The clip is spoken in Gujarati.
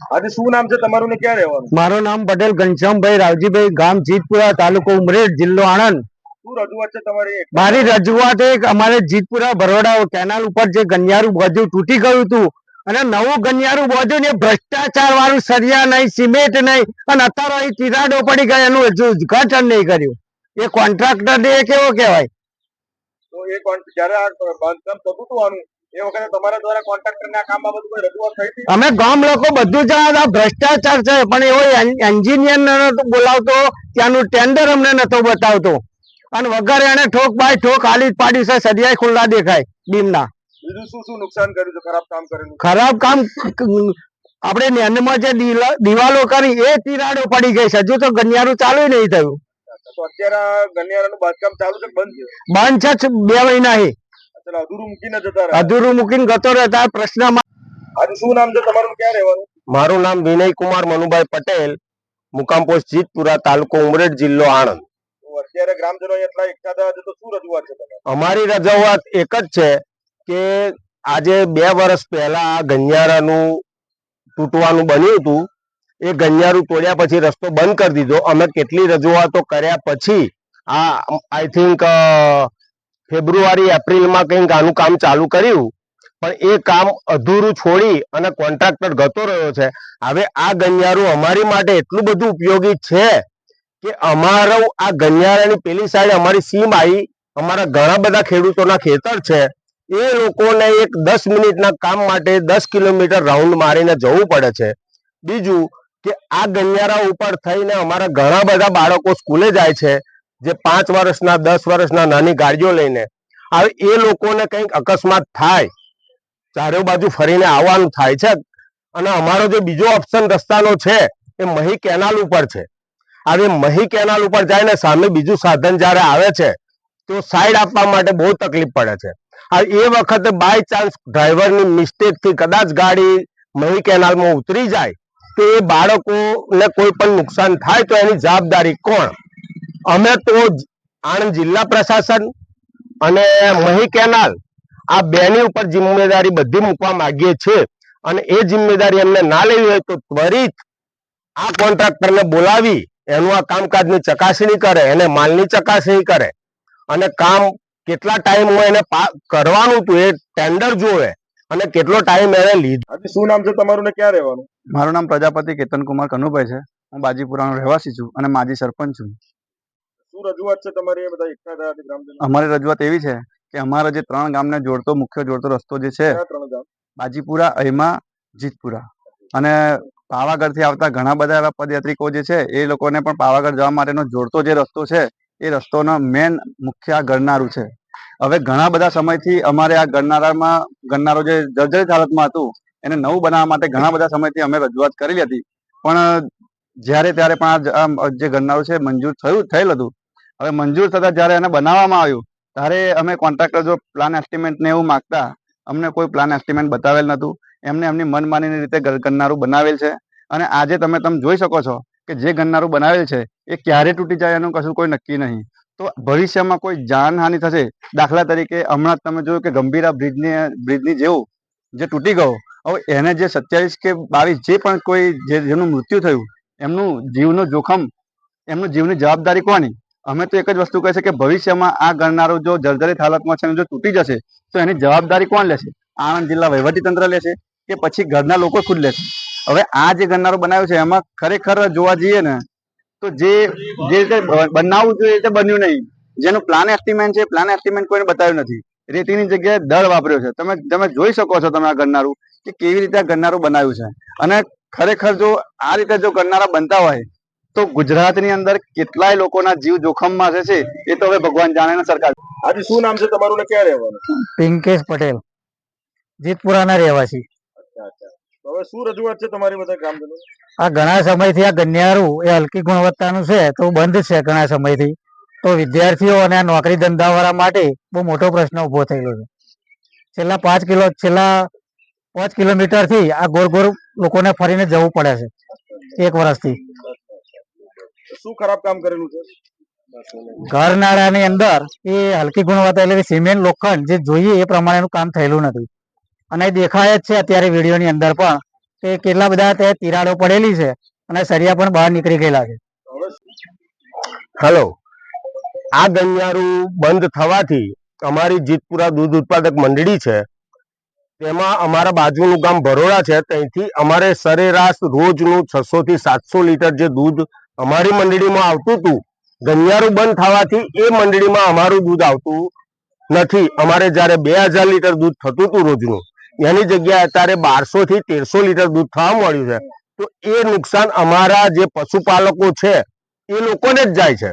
આજે શું નામ છે તમારું ને ક્યાં રહેવાનું? મારું નામ પટેલ ઘનશ્યામભાઈ રાવજીભાઈ ગામ જીતપુરા તાલુકો ઉમરેઠ જિલ્લો આણંદ. શું રજૂઆત છે તમારી? મારી રજૂઆત એક અમારે જીતપુરા બરોડા કેનાલ ઉપર જે ગનિયારું બધું તૂટી ગયું હતું અને નવું ગનિયારું બધું ને ભ્રષ્ટાચાર વાળું સરિયા નહીં સિમેન્ટ નહીં અને અત્યારે અહીં તિરાડો પડી ગયા એનું હજુ ઉદઘાટન નહીં કર્યું. એ કોન્ટ્રાક્ટર ને કેવો કહેવાય? તો એ જ્યારે આ બાંધકામ થતું હતું આનું એ વખતે તમારા દ્વારા કોન્ટ્રાક્ટર ના કામમાં બધું કોઈ રજૂઆત થઈ હતી? અમે ગામ લોકો બધું જાણતા ભ્રષ્ટાચાર છે પણ એવો એન્જિનિયર નતો બોલાવતો ત્યાંનું ટેન્ડર અમને નતો બતાવતો. અને વગર એને ઠોક બાય ઠોક હાલી પાડી છે સરિયાય ખુલ્લા દેખાય ડીમના બીજું શું શું નુકસાન કર્યું છે? ખરાબ કામ કરેલું ખરાબ કામ આપણે નેનમાં જે દિવાલો કરી એ તિરાડો પડી ગઈ છે. હજુ તો ગનિયારું ચાલુ નહીં થયું. તો અત્યારે ગનિયારાનું બાંધકામ ચાલુ છે બંધ છે? બંધ છે બે મહિના અધૂરું મૂકીને જતા રહેતા પ્રશ્નમાં આજે શું નામ છે તમારું? ક્યાં રહેવાનું? મારું નામ વિનય કુમાર મનુભાઈ પટેલ મુકામ પોસ્ટ જીતપુરા તાલુકો ઉમરેઠ જિલ્લો આણંદ. અત્યારે ગ્રામજનો એટલા એકઠા થયા તો શું રજૂઆત છે અમારી રજૂઆત એક જ છે કે આજે બે વર્ષ પહેલા આ ગનિયારાનું તૂટવાનું બન્યું હતું. એ ગનિયારું તોડ્યા પછી રસ્તો બંધ કરી દીધો. અમે કેટલી રજૂઆતો કર્યા પછી આ આઈ થિંક ફેબ્રુઆરી, એપ્રિલમાં કંઈક આનું કામ ચાલુ કર્યું, પણ એ કામ અધૂરું છોડી અને કોન્ટ્રાક્ટર ગતો રહ્યો છે. હવે આ ગનિયારું અમારી માટે એટલું બધું ઉપયોગી છે કે અમારો આ ગનિયારાની પેલી સાઈડ અમારી સીમ આવી, અમારા ઘણા બધા ખેડૂતોના ખેતર છે. એ લોકોને એક દસ મિનિટના કામ માટે દસ કિલોમીટર રાઉન્ડ મારીને જવું પડે છે. બીજું કે આ ગનિયારા ઉપર થઈને અમારા ઘણા બધા બાળકો સ્કૂલે જાય છે. જે પાંચ વર્ષના, દસ વર્ષના નાની ગાડીઓ લઈને હવે એ લોકોને કંઈક અકસ્માત થાય, ચારે બાજુ ફરીને આવવાનું થાય છે. અને અમારો જે બીજો ઓપ્શન રસ્તાનો છે, એ મહી કેનાલ ઉપર છે. હવે મહી કેનાલ ઉપર જાય ને સામે બીજું સાધન જ્યારે આવે છે, તો સાઈડ આપવા માટે બહુ તકલીફ પડે છે. હવે એ વખતે બાય ચાન્સ ડ્રાઈવરની મિસ્ટેકથી કદાચ ગાડી મહી કેનાલમાં ઉતરી જાય, તો એ બાળકોને કોઈ પણ નુકસાન થાય, તો એની જવાબદારી કોણ? અમે તો આણંદ જિલ્લા પ્રશાસન અને મહી કેનાલ આ બેની ઉપર જિમ્મેદારી બધી મૂકવા માંગીએ છીએ અને એ જિમ્મેદારી એમને ના લેવી હોય તો ત્વરિત આ કોન્ટ્રાક્ટરને બોલાવી એનું આ કામકાજની ચકાસણી કરે એને માલની ચકાસણી કરે અને કામ કેટલા ટાઈમ હોય એને કરવાનું હતું એ ટેન્ડર જોવે અને કેટલો ટાઈમ એને લીધો શું નામ છે તમારું ને ક્યાં રહેવાનું? મારું નામ પ્રજાપતિ કેતન કુમાર કનુભાઈ છે. હું બાજીપુરાનો રહેવાસી છું અને માજી સરપંચ છું. શું રજૂઆત છે તમારી એ બધા એકઠા થયા છે ગ્રામજનો? અમારી રજૂઆત એવી છે કે અમારા જે ત્રણ ગામને જોડતો મુખ્ય જોડતો રસ્તો જે છે કયા ત્રણ ગામ? બાજીપુરા અહીમા જીતપુરા. અને પાવાગઢથી આવતા ઘણા બધા એવા પદયાત્રિકો જે છે એ લોકોને પણ પાવાગઢ જવા માટેનો જોડતો જે રસ્તો છે એ રસ્તોનો મેન મુખ્ય ગણનારું છે. હવે ઘણા બધા સમયથી અમારે આ ગરનારામાં ગરનારો જે જર્જરિત હાલતમાં હતું એને નવું બનાવવા માટે ઘણા બધા સમયથી અમે રજૂઆત કરેલી હતી. પણ જ્યારે ત્યારે પણ આ જે ગણનારું છે મંજૂર થયું થયેલ હતું હવે મંજૂર થતા જ્યારે એને બનાવવામાં આવ્યું, ત્યારે અમે કોન્ટ્રાક્ટર જો પ્લાન એસ્ટિમેટ ને એવું માગતા. અમને કોઈ પ્લાન એસ્ટિમેટ બતાવેલ નહોતું. એમને એમની મનમાનીની રીતે ગન્નારું બનાવેલ છે. અને આજે તમે તમે જોઈ શકો છો કે જે ગન્નારું બનાવેલ છે, એ ક્યારે તૂટી જાય એનું કશું કોઈ નક્કી નહીં. તો ભવિષ્યમાં કોઈ જાનહાનિ થશે, દાખલા તરીકે હમણાં તમે જોયું કે ગંભીરા બ્રિજની બ્રિજની જેવું જે તૂટી ગયો, હવે એને જે સત્યાવીસ કે બાવીસ જે પણ કોઈ જે જેનું મૃત્યુ થયું, એમનું જીવનું જોખમ, એમનું જીવની જવાબદારી કોની? અમે તો એક જ વસ્તુ કહે છે કે ભવિષ્યમાં આ ગણનારો જો જર્જરિત હાલતમાં છે જો તૂટી જશે, તો એની જવાબદારી કોણ લેશે? આણંદ જિલ્લા વહીવટીતંત્ર લેશે કે પછી ઘરના લોકો ખુદ લેશે? હવે આ જે ગણનારો બનાવ્યું છે, એમાં ખરેખર જોવા જઈએ ને, તો જે જે રીતે બનાવવું જોઈએ રીતે બન્યું નહીં. જેનું પ્લાન એસ્ટિમેન્ટ છે પ્લાન એસ્ટિમેન્ટ કોઈને બતાવ્યું નથી. રેતીની જગ્યાએ દળ વાપર્યો છે. તમે તમે જોઈ શકો છો તમે આ ગરનારું કે કેવી રીતે આ ગણનારું બનાવ્યું છે. અને ખરેખર જો આ રીતે જો ગરનારા બનતા હોય તો ગુજરાતની અંદર કેટલાય લોકોના જીવ જોખમમાં છે છે એ તો હવે ભગવાન જાણે ને સરકાર આજે શું નામ છે તમારું ને ક્યાં રહેવાનું? પિંકેશ પટેલ જીતપુરાના રહેવાસી. અચ્છા અચ્છા. તો હવે શું રજૂઆત છે તમારી બધા ગ્રામજનો? આ ઘણા સમયથી આ ગન્યારું એ હલકી ગુણવત્તાનું છે તો બંધ છે ઘણા સમયથી. તો વિદ્યાર્થીઓ અને આ નોકરી ધંધાવાળા માટે બહુ મોટો પ્રશ્ન ઊભો થયેલો છે. છેલ્લા પાંચ કિલો છેલ્લા પાંચ કિલોમીટરથી આ ગોળ ગોળ લોકોને ફરીને જવું પડે છે એક વર્ષથી. શું ખરાબ કામ કરેલું છે? ઘર નાળાની અંદર એ હલકી ગુણવત્તા એટલે સિમેન્ટ લોખંડ જે જોઈએ એ પ્રમાણેનું કામ થયેલું નથી. અને દેખાય જ છે અત્યારે વિડીયોની અંદર પણ કે કેટલા બધા તે તિરાડો પડેલી છે અને સરિયા પણ બહાર નીકળી ગયેલા છે. હેલો. આ ગણિયારું બંધ થવાથી અમારી જીતપુરા દૂધ ઉત્પાદક મંડળી છે. તેમાં અમારા બાજુનું ગામ ભરોડા છે. ત્યાંથી અમારે સરેરાશ રોજનું છસો થી સાતસો લીટર જે દૂધ અમારી મંડળીમાં આવતું હતું ગણિયારું બંધ થવાથી એ મંડળીમાં અમારું દૂધ આવતું નથી. અમારે જ્યારે બે હજાર લીટર દૂધ થતું હતું રોજનું, એની જગ્યાએ અત્યારે બારસો થી તેરસો લીટર દૂધ થવા મળ્યું છે. તો એ નુકસાન અમારા જે પશુપાલકો છે, એ લોકોને જ જાય છે.